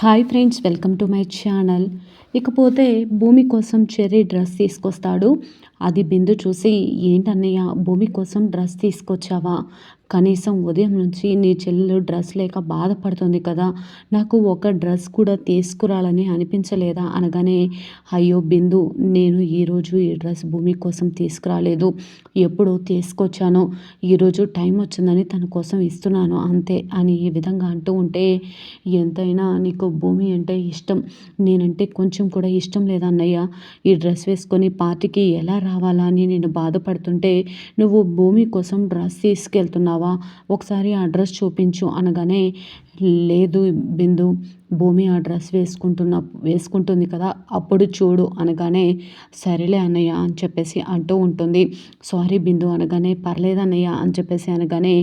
Hi friends welcome to my channel ఇకపోతే భూమి కోసం చెర్రీ డ్రెస్ తీసుకొస్తాడు. అది బిందు చూసి ఏంటన్నయ్య భూమి కోసం డ్రెస్ తీసుకొచ్చావా? కనీసం ఉదయం నుంచి నీ చెల్లెలు డ్రెస్ లేక బాధపడుతుంది కదా. నాకు ఒక డ్రెస్ కూడా తీసుకురాలని అనిపించలేదా? అనగానే అయ్యో బిందు నేను ఈరోజు ఈ డ్రెస్ భూమి కోసం తీసుకురాలేదు. ఎప్పుడో తీసుకొచ్చాను. ఈరోజు టైం వచ్చిందని తన కోసం ఇస్తున్నాను అంతే అని ఈ విధంగా అంటూ ఉంటే ఎంతైనా నీకు భూమి అంటే ఇష్టం. నేనంటే కొంచెం కూడా ఇష్టం లేదన్నయ్య ఈ డ్రెస్ వేసుకొని పార్టీకి ఎలా రావాలా అని నేను బాధపడుతుంటే నువ్వు భూమి కోసం డ్రెస్ తీసుకెళ్తున్నావు. ఉన్నావా ఒకసారి ఆ డ్రెస్ చూపించు అనగానే లేదు బిందు భూమి ఆ డ్రెస్ వేసుకుంటున్న వేసుకుంటుంది కదా అప్పుడు చూడు అనగానే సరేలే అన్నయ్య అని చెప్పేసి అంటూ ఉంటుంది. సారీ బిందు అనగానే పర్లేదు అన్నయ్య అని చెప్పేసి అనగానే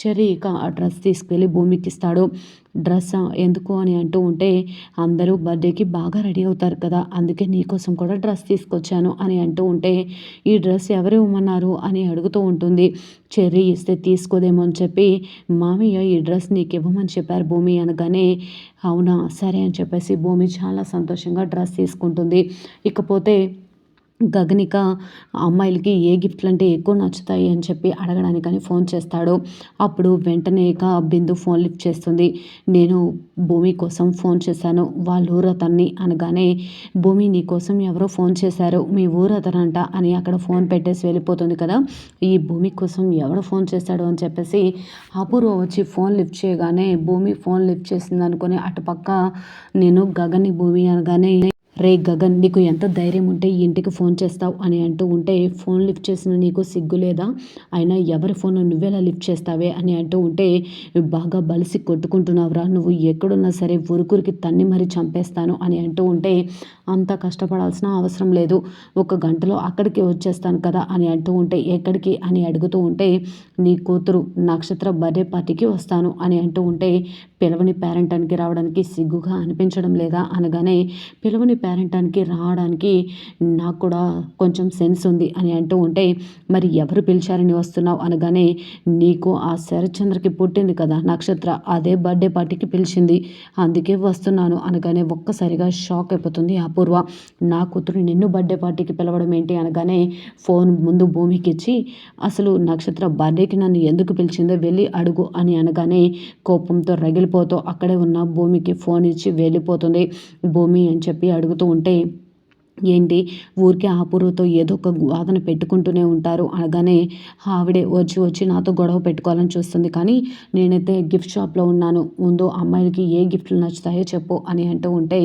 చెర్రీ ఇక ఆ డ్రెస్ తీసుకెళ్ళి భూమికి ఇస్తాడు. డ్రెస్ ఎందుకు అని అంటూ ఉంటే అందరూ బర్త్డేకి బాగా రెడీ అవుతారు కదా అందుకే నీకోసం కూడా డ్రెస్ తీసుకొచ్చాను అని అంటూ ఉంటే ఈ డ్రెస్ ఎవరు ఇవ్వమన్నారు అని అడుగుతూ ఉంటుంది. చెర్రీ ఇస్తే తీసుకోదేమో అని చెప్పి మామయ్య ఈ డ్రెస్ నీకు ఇవ్వమని చెప్పారు భూమి అనగానే అవునా సరే అని చెప్పేసి భూమి చాలా సంతోషంగా డ్రెస్ తీసుకుంటుంది. ఇకపోతే గగనిక అమ్మాయిలకి ఏ గిఫ్ట్లు అంటే ఎక్కువ నచ్చుతాయి అని చెప్పి అడగడానికని ఫోన్ చేస్తాడు. అప్పుడు వెంటనే ఇక బిందు ఫోన్ లిఫ్ట్ చేస్తుంది నేను భూమి కోసం ఫోన్ చేశాను. వాళ్ళ ఊరు అతన్ని అనగానే భూమి నీ కోసం ఎవరో ఫోన్ చేశారు. మీ ఊరు అతనంట అని అక్కడ ఫోన్ పెట్టేసి వెళ్ళిపోతుంది కదా. ఈ భూమి కోసం ఎవడు ఫోన్ చేశాడు అని చెప్పేసి అపూర్వ వచ్చి ఫోన్ లిఫ్ట్ చేయగానే భూమి ఫోన్ లిఫ్ట్ చేసింది అనుకుని అటుపక్క నేను గగని భూమి అనగానే రే గగన్ నీకు ఎంత ధైర్యం ఉంటే ఈ ఇంటికి ఫోన్ చేస్తావు అని అంటూ ఉంటే ఫోన్ లిఫ్ట్ చేసిన నీకు సిగ్గు లేదా? అయినా ఎవరి ఫోన్ నువ్వెలా లిఫ్ట్ చేస్తావే అని అంటూ ఉంటే బాగా బలిసి కొట్టుకుంటున్నావురా. నువ్వు ఎక్కడున్నా సరే ఉరుకురికి తన్ని మరీ చంపేస్తాను అని అంటూ ఉంటే అంత కష్టపడాల్సిన అవసరం లేదు. ఒక గంటలో అక్కడికి వచ్చేస్తాను కదా అని అంటూ ఉంటే ఎక్కడికి అని అడుగుతూ ఉంటే నీ కూతురు నక్షత్ర బర్త్డే పార్టీకి వస్తాను అని అంటూ ఉంటే పిలవని పేరెంటానికి రావడానికి సిగ్గుగా అనిపించడం లేదా అనగానే పిలవని పేరెంటానికి రావడానికి నాకు కూడా కొంచెం సెన్స్ ఉంది అని అంటూ ఉంటే మరి ఎవరు పిలిచారని వస్తున్నావు అనగానే నీకు ఆ శరచంద్రకి పుట్టింది కదా నక్షత్ర అదే బర్త్డే పార్టీకి పిలిచింది. అందుకే వస్తున్నాను అనగానే ఒక్కసారిగా షాక్ అయిపోతుంది అపూర్వ. నా కూతురు నిన్ను బర్త్డే పార్టీకి పిలవడం ఏంటి అనగానే ఫోన్ ముందు భూమికి ఇచ్చి అసలు నక్షత్ర బర్త్డేకి నన్ను ఎందుకు పిలిచిందో వెళ్ళి అడుగు అని అనగానే కోపంతో రగిలిపోతూ అక్కడే ఉన్న భూమికి ఫోన్ ఇచ్చి వెళ్ళిపోతుంది. భూమి అని చెప్పి అడుగు జరుగుతూ ఉంటే ఏంటి? ఊరికే ఆపూర్వతో ఏదో ఒక వాదన పెట్టుకుంటూనే ఉంటారు. అనగానే ఆవిడే వచ్చి వచ్చి నాతో గొడవ పెట్టుకోవాలని చూస్తుంది. కానీ నేనైతే గిఫ్ట్ షాప్లో ఉన్నాను. ముందు అమ్మాయిలకి ఏ గిఫ్ట్లు నచ్చుతాయో చెప్పు అని అంటూ ఉంటే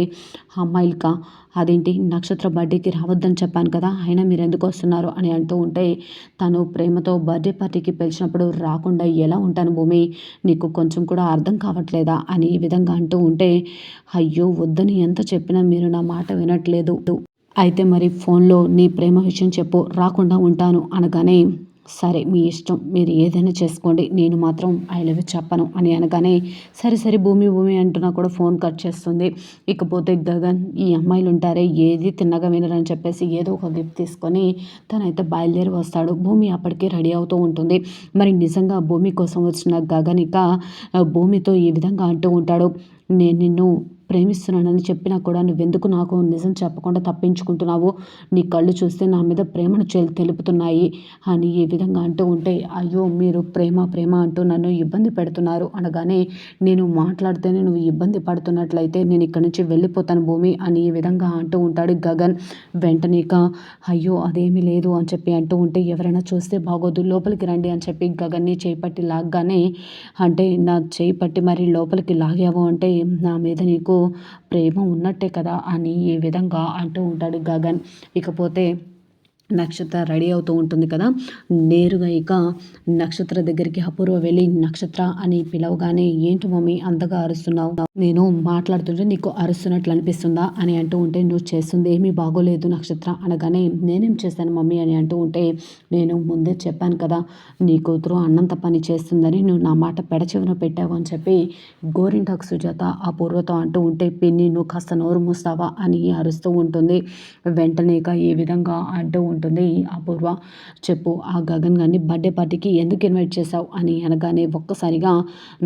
అమ్మాయిలకా? అదేంటి? నక్షత్ర బర్త్డేకి రావద్దని చెప్పాను కదా అయినా మీరు ఎందుకు వస్తున్నారు అని అంటూ ఉంటే తను ప్రేమతో బర్త్డే పార్టీకి పిలిచినప్పుడు రాకుండా ఎలా ఉంటాను భూమి? నీకు కొంచెం కూడా అర్థం కావట్లేదా? అని ఈ విధంగా అంటూ ఉంటే అయ్యో వద్దని ఎంత చెప్పినా మీరు నా మాట వినట్లేదు. అయితే మరి ఫోన్లో నీ ప్రేమ విషయం చెప్పు రాకుండా ఉంటాను అనగానే సరే మీ ఇష్టం. మీరు ఏదైనా చేసుకోండి. నేను మాత్రం ఐ లవ్ చెప్పను అని అనగానే సరే సరే భూమి భూమి అంటున్నా కూడా ఫోన్ కట్ చేస్తుంది. ఇకపోతే గగన్ ఈ అమ్మాయిలు ఉంటారే ఏది తిన్నగా వినరని చెప్పేసి ఏదో ఒక గిఫ్ట్ తీసుకొని తనైతే బయలుదేరి వస్తాడు. భూమి అప్పటికే రెడీ అవుతూ ఉంటుంది. మరి నిజంగా భూమి కోసం వచ్చిన గగన్ ఇక భూమితో ఈ విధంగా అంటూ ఉంటాడు? నేను నిన్ను ప్రేమిస్తున్నానని చెప్పినా కూడా నువ్వెందుకు నాకు నిజం చెప్పకుండా తప్పించుకుంటున్నావు? నీ కళ్ళు చూస్తే నా మీద ప్రేమను తెలుపుతున్నాయి. అని ఈ విధంగా అంటూ ఉంటే అయ్యో మీరు ప్రేమ ప్రేమ అంటూ నన్ను ఇబ్బంది పెడుతున్నారు. అనగానే నేను మాట్లాడితేనే నువ్వు ఇబ్బంది పడుతున్నట్లయితే నేను ఇక్కడి నుంచి వెళ్ళిపోతాను భూమి అని ఈ విధంగా అంటూ ఉంటాడు గగన్. వెంటనే అయ్యో అదేమీ లేదు అని చెప్పి అంటూ ఉంటే ఎవరైనా చూస్తే బాగోదు లోపలికి రండి అని చెప్పి గగన్ని చేపట్టి లాగ్గానే అంటే నా చేయి పట్టి మరి లోపలికి లాగావు అంటే నా మీద నీకు ప్రేమ ఉన్నట్టే కదా అని ఈ విధంగా అంటూ ఉంటాడు గగన్. ఇకపోతే నక్షత్ర రెడీ అవుతూ ఉంటుంది కదా. నేరుగా ఇక నక్షత్ర దగ్గరికి అపూర్వ వెళ్ళి నక్షత్ర అని పిలవగానే ఏంటి మమ్మీ అంతగా అరుస్తున్నావు? నేను మాట్లాడుతుంటే నీకు అరుస్తున్నట్లు అనిపిస్తుందా? అని అంటూ ఉంటే నువ్వు చేస్తుంది ఏమీ బాగోలేదు నక్షత్ర అనగానే నేనేం చేశాను మమ్మీ? అని అంటూ ఉంటే నేను ముందే చెప్పాను కదా నీ కూతురు అన్నంత పని చేస్తుందని నువ్వు నా మాట పెడచెవిన పెట్టావు అని చెప్పి గోరింటాకు సుజాత అపూర్వతో అంటూ ఉంటే పిన్ని నువ్వు కాస్త నోరు మూస్తావా? అని అరుస్తూ ఉంటుంది. వెంటనే ఈ విధంగా అంటూ ఉంటుంది. అపూర్వ చెప్పు ఆ గగన్ గారిని బర్త్డే పార్టీకి ఎందుకు ఇన్వైట్ చేశావు అని అనగానే ఒక్కసారిగా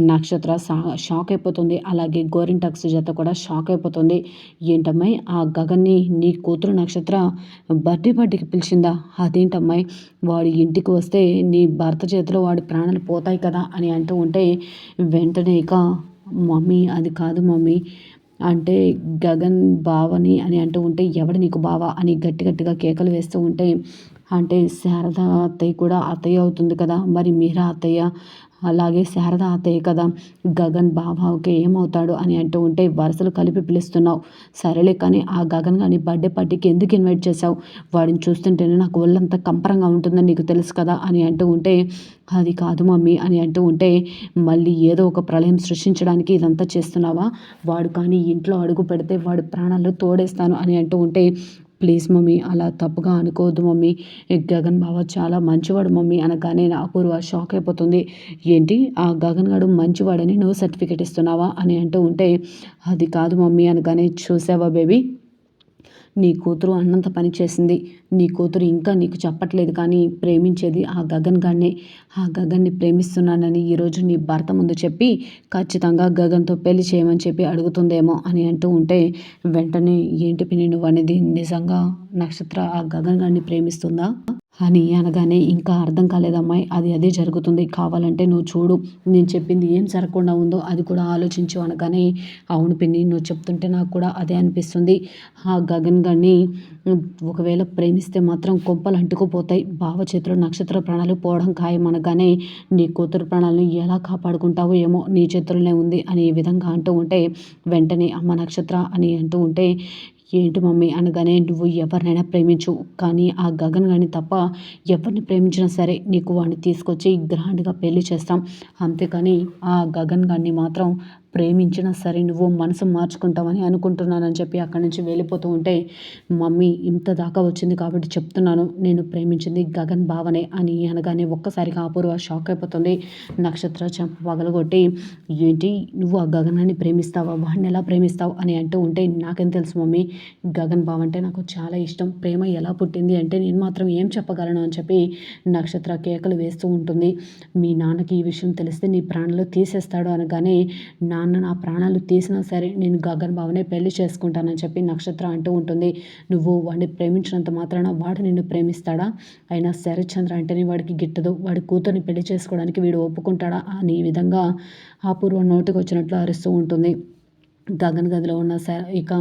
నక్షత్ర సా షాక్ అయిపోతుంది. అలాగే గోరింటాక్స్ జత కూడా షాక్ అయిపోతుంది. ఏంటమ్మాయి ఆ గగన్ని నీ కూతురు నక్షత్ర బర్త్డే పార్టీకి పిలిచిందా? అదేంటమ్మాయి వాడు ఇంటికి వస్తే నీ భర్త చేతిలో వాడి ప్రాణాలు పోతాయి కదా? అని అంటూ ఉంటే వెంటనే ఇక మమ్మీ అది కాదు మమ్మీ అంటే గగన్ బావని అని అంటూ ఉంటే ఎవడు నీకు బావ అని గట్టి గట్టిగా కేకలు వేస్తూ ఉంటే అంటే శారద అత్తయ్య కూడా అత్తయ్య అవుతుంది కదా? మరి మీరా అత్తయ్య? అలాగే శారద అత్తయ్య కదా గగన్ బాబాకి ఏమవుతాడు అని అంటూ ఉంటే వరుసలు కలిపి పిలుస్తున్నావు. సరేలే కానీ ఆ గగన్ కానీ బర్త్డే పార్టీకి ఎందుకు ఇన్వైట్ చేశావు? వాడిని చూస్తుంటేనే నాకు ఒళ్ళంతా కంపరంగా ఉంటుందని నీకు తెలుసు కదా అని అంటూ ఉంటే అది కాదు మమ్మీ అని అంటూ ఉంటే మళ్ళీ ఏదో ఒక ప్రళయం సృష్టించడానికి ఇదంతా చేస్తున్నావా? వాడు కానీ ఇంట్లో అడుగు పెడితే వాడు ప్రాణాలు తోడేస్తాను అని అంటూ ఉంటే ప్లీజ్ మమ్మీ అలా తప్పుగా అనుకోవద్దు మమ్మీ. గగన్ బావ చాలా మంచివాడు మమ్మీ అనగానే అపూర్వ షాక్ అయిపోతుంది. ఏంటి? ఆ గగన్ గాడు మంచివాడని నువ్వు సర్టిఫికేట్ ఇస్తున్నావా? అని అంటూ ఉంటే అది కాదు మమ్మీ అనగానే చూసావా బేబీ? నీ కూతురు అన్నంత పని చేసింది. నీ కూతురు ఇంకా నీకు చెప్పట్లేదు కానీ ప్రేమించేది ఆ గగన్ గాన్నే ఆ గగన్ని ప్రేమిస్తున్నానని ఈరోజు నీ భర్త ముందు చెప్పి ఖచ్చితంగా గగన్తో పెళ్ళి చేయమని చెప్పి అడుగుతుందేమో అని అంటూ ఉంటే వెంటనే ఏంటి పిన్ని నువ్వు అనేది నిజంగా నక్షత్ర ఆ గగన్ గారిని ప్రేమిస్తుందా? అని అనగానే ఇంకా అర్థం కాలేదమ్మాయి అది అదే జరుగుతుంది కావాలంటే నువ్వు చూడు నేను చెప్పింది ఏం జరగకుండా ఉందో అది కూడా ఆలోచించు అనగానే అవును పిన్ని నువ్వు చెప్తుంటే నాకు కూడా అదే అనిపిస్తుంది. ఆ గగన్ గారిని ఒకవేళ ప్రేమిస్తే మాత్రం కొంపలు అంటుకుపోతాయి బావ చేతిలో నక్షత్ర ప్రాణాలు పోవడం ఖాయం అనగానే నీ కూతురు ప్రాణాలను ఎలా కాపాడుకుంటావో ఏమో నీ చేతుల్లోనే ఉంది అని ఈ విధంగా అంటూ ఉంటే వెంటనే అమ్మ నక్షత్ర అని అంటూ ఉంటే ఏంటి మమ్మీ అనగానే నువ్వు ఎవరినైనా ప్రేమించు. కానీ ఆ గగన్ గాని తప్ప ఎవరిని ప్రేమించినా సరే నీకు వాడిని తీసుకొచ్చి గ్రాండ్గా పెళ్ళి చేస్తాం. అంతేకాని ఆ గగన్ గారిని మాత్రం ప్రేమించినా సరే నువ్వు మనసు మార్చుకుంటావని అనుకుంటున్నానని చెప్పి అక్కడి నుంచి వెళ్ళిపోతూ ఉంటే మమ్మీ ఇంత దాకా వచ్చింది కాబట్టి చెప్తున్నాను. నేను ప్రేమించింది గగన్ భావనే అని అనగానే ఒక్కసారిగా అపూర్వ షాక్ అయిపోతుంది. నక్షత్ర చెంప పగలగొట్టి ఏంటి? నువ్వు ఆ గగనాన్ని ప్రేమిస్తావా? వాడిని ఎలా ప్రేమిస్తావు? అని అంటూ ఉంటే నాకేం తెలుసు మమ్మీ గగన్ బావ అంటే నాకు చాలా ఇష్టం. ప్రేమ ఎలా పుట్టింది అంటే నేను మాత్రం ఏం చెప్పగలను? అని చెప్పి నక్షత్ర కేకలు వేస్తూ ఉంటుంది. మీ నాన్నకి ఈ విషయం తెలిస్తే నీ ప్రాణంలో తీసేస్తాడు అనగానే నా నాన్న నా ప్రాణాలు తీసినా సరే నేను గగన్ బావనే పెళ్ళి చేసుకుంటానని చెప్పి నక్షత్ర అంటూ ఉంటుంది. నువ్వు వాడిని ప్రేమించినంత మాత్రాన వాడు నిన్ను ప్రేమిస్తాడా? అయినా శరత్చంద్ర అంటేనే వాడికి గిట్టదు. వాడి కూతుర్ని పెళ్ళి చేసుకోవడానికి వీడు ఒప్పుకుంటాడా? అని ఈ విధంగా అపూర్వ నోటికి వచ్చినట్లు అరుస్తూ ఉంటుంది. గగన్ గదిలో ఉన్న స ఇక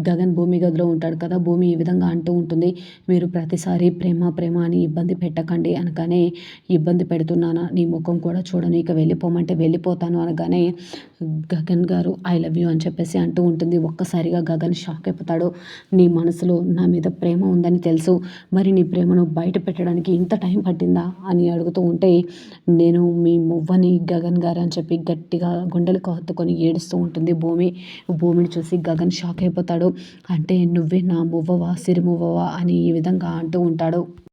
గగన్ భూమి గదిలో ఉంటాడు కదా భూమి ఈ విధంగా అంటూ ఉంటుంది మీరు ప్రతిసారి ప్రేమ ప్రేమ అని ఇబ్బంది పెట్టకండి అనగానే ఇబ్బంది పెడుతున్నానా? నీ ముఖం కూడా చూడను ఇక వెళ్ళిపోమంటే వెళ్ళిపోతాను అనగానే గగన్ గారు ఐ లవ్ యూ అని చెప్పేసి అంటూ ఉంటుంది. ఒక్కసారిగా గగన్ షాక్ అయిపోతాడు. నీ మనసులో నా మీద ప్రేమ ఉందని తెలుసు మరి నీ ప్రేమను బయట పెట్టడానికి ఇంత టైం పట్టిందా? అని అడుగుతూ ఉంటే నేను మీ మువ్వని గగన్ గారు అని చెప్పి గట్టిగా గుండెలు హత్తుకొని ఏడుస్తూ ఉంటుంది భూమి. భూమిని చూసి గగన్ షాక్ అయిపోతాడు. అంటే నువ్వే నా మువ్వవా సిరిమువ్వవా అని ఈ విధంగా అంటూ ఉంటాడు.